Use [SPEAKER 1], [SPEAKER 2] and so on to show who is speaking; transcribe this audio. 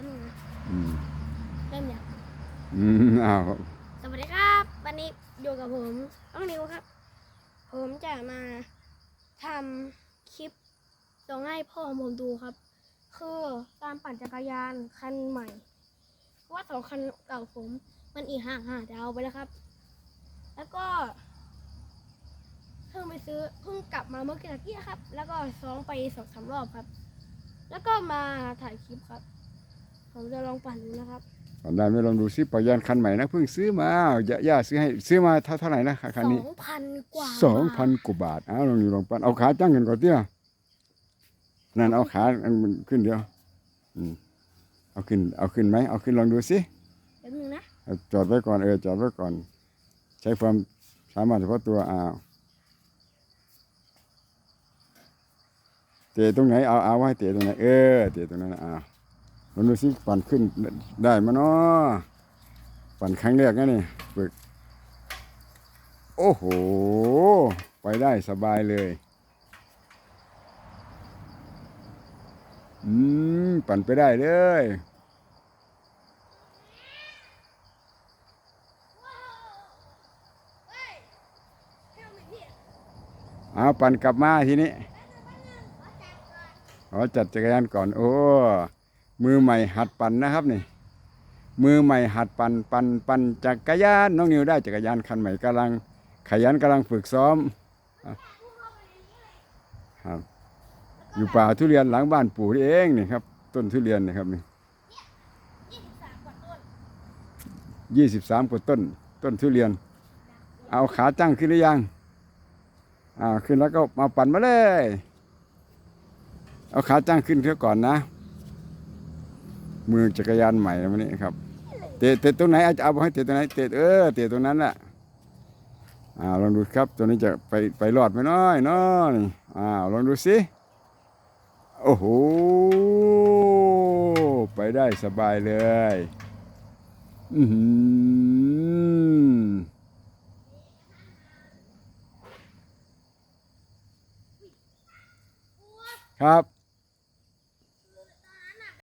[SPEAKER 1] ป๊บนึงนะ
[SPEAKER 2] อืม
[SPEAKER 1] เริ่มยัง
[SPEAKER 2] อืมอ้าว
[SPEAKER 1] สวัสดีครับ วันนี้อยู่กับผมน้องนิวครับ ผมจะมาทำคลิปส่งให้พ่อผมดูครับ คือการปั่นจักรยานคันใหม่เพราะว่าสองคันเก่าผมมันอีกห่างห่างจะเอาไปแล้วครับ แล้วก็เพิ่งไปซื้อเพิ่งกลับมาเมื่อกี้ครับ แล้วก็ซ้อมไปสองสามรอบครับ แล้วก็มาถ่ายคลิปครับ ผมจะลองปั่นดูนะครับ
[SPEAKER 2] ตอนได้ไม่ลองดูซิปอยานคันใหม่นะเพิ่งซื้อมาย่าย่าซื้อให้ซื้อมาเท่าเท่าไหร่นะคัน
[SPEAKER 1] ส
[SPEAKER 2] นี้
[SPEAKER 1] องพันกว่า
[SPEAKER 2] สองพันกว่าบาทอ้าวลองดูลองปั้นเอาขาจ้างกันก่อนเตี้ยนั่นเอาขาอันมันขึ้นเดียวอืมเอาขึ้นเอาขึ้นไหมเอาขึ้นลองดูสิ
[SPEAKER 1] เดี๋ยวนึงนะ
[SPEAKER 2] เอาจอดไว้ก่อนเออจอดไว้ก่อน ใช้ความสามารถเฉพาะตัวอ้าวเตะตรงไหนเอาเอาไว้เตะตรงไหนเออเตะตรงนั้นนะอ้าว ลองดูสิปั่นขึ้นได้มาเนาะปั่นครั้งแรกนะนี่ฝึกโอ้โห ไปได้สบายเลย อืม ปั่นไปได้เลยเอาปั่นกลับมาทีนี้ขอจัดจักรยานก่อน โอ้ มือใหม่หัดปั่นนะครับนี่มือใหม่หัดปั่นปั่นปั่นจักรยานน้องนิวได้จักรยานคันใหม่กำลัง ขยันกำลังฝึกซ้อมอะครับอยู่ป่าทุเรียนหลังบ้านปู่นี่เองนี่ครับ ต้นทุเรียนนี่ครับนี่
[SPEAKER 1] ยี่สิบสามกว่าต้น
[SPEAKER 2] ยี่สิบสามต้น ต้นทุเรียน เอาขาตั้งขึ้นหรือยังอ่าขึ้นแล้วก็มาปั่นมาเลย เอาขาตั้งขึ้นเพื่อก่อนนะ มือจักรยานใหม่นะวันนี้ครับ เตะเตะตรงไหนอาจจะเอาให้เตะตรงไหนเตะเออเตะตรงนั้นแหละอ่าลองดูครับ ตัวนี้จะไปไปรอดไหมน้อยน้อยอ่าลองดูสิโอ้โหไปได้สบายเลยอือหือครับ